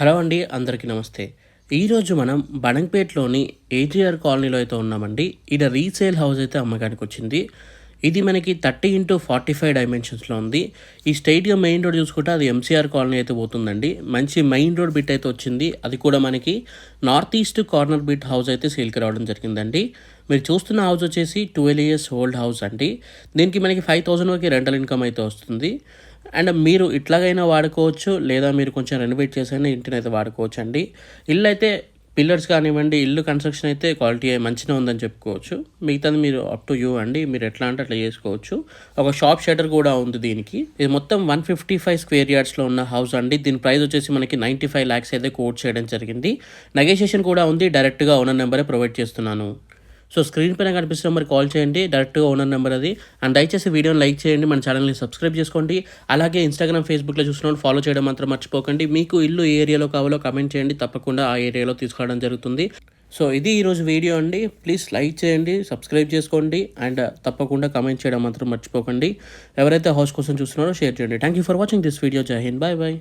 Hello అండి అందరికీ నమస్తే. ఈరోజు మనం బణంపేట్లోని ఏజీఆర్ కాలనీలో అయితే ఉన్నామండి. ఇది రీసేల్ హౌస్ అయితే అమ్మకానికి వచ్చింది. ఇది మనకి థర్టీ ఇంటూ ఫార్టీ ఫైవ్ డైమెన్షన్స్లో ఉంది. ఈ స్ట్రైట్గా మెయిన్ రోడ్ చూసుకుంటే అది ఎంసీఆర్ కాలనీ అయితే పోతుందండి. మంచి మెయిన్ రోడ్ బిట్ అయితే వచ్చింది. అది కూడా మనకి north east corner bit house అయితే సేల్కి రావడం జరిగిందండి. మీరు చూస్తున్న హౌస్ వచ్చేసి ట్వెల్వ్ ఇయర్స్ ఓల్డ్ హౌస్ అండి. దీనికి మనకి ఫైవ్ థౌసండ్ వరకు రెంటల్ ఇన్కమ్ అయితే వస్తుంది. అండ్ మీరు ఇట్లాగైనా వాడుకోవచ్చు లేదా మీరు కొంచెం రెనోవేట్ చేసైనా ఇంటిని అయితే వాడుకోవచ్చు అండి ఇల్లు అయితే పిల్లర్స్ కానివ్వండి ఇల్లు కన్స్ట్రక్షన్ అయితే క్వాలిటీ మంచిగా ఉందని చెప్పుకోవచ్చు. మిగతాది మీరు అప్ టు యూ అండి. మీరు ఎట్లా అంటే అట్లా చేసుకోవచ్చు. ఒక షాప్ షటర్ కూడా ఉంది దీనికి. ఇది మొత్తం వన్ ఫిఫ్టీ ఫైవ్ స్క్వేర్ యార్డ్స్లో ఉన్న హౌస్ అండి. దీని ప్రైస్ వచ్చేసి మనకి నైంటీ ఫైవ్ ల్యాక్స్ అయితే కోట్ చేయడం జరిగింది. నెగోషియేషన్ కూడా ఉంది. డైరెక్ట్గా ఓనర్ నెంబరే ప్రొవైడ్ చేస్తున్నాను. సో స్క్రీన్ పైన కనిపిస్తున్న నెంబర్ కాల్ చేయండి. డైరెక్ట్గా ఓనర్ నెంబర్ అది. అండ్ దయచేసి వీడియోని లైక్ చేయండి. మన ఛానల్ని సబ్స్క్రైబ్ చేసుకోండి. అలాగే ఇన్స్టాగ్రామ్ ఫేస్బుక్లో చూసిన ఫాలో చేయడం మాత్రం మర్చిపోకండి. మీకు ఇల్లు ఏ ఏరియాలో కావాలో కమెంట్ చేయండి. తప్పకుండా ఆ ఏరియాలో తీసుకోవడం జరుగుతుంది. సో ఇది ఈరోజు వీడియో అండి. ప్లీజ్ లైక్ చేయండి సబ్స్క్రైబ్ చేసుకోండి. అండ్ తప్పకుండా కమెంట్ చేయడం మాత్రం మర్చిపోకండి. ఎవరైతే హౌస్ కోసం చూస్తున్నారో షేర్ చేయండి. Thank you for watching this video Jai Hind bye bye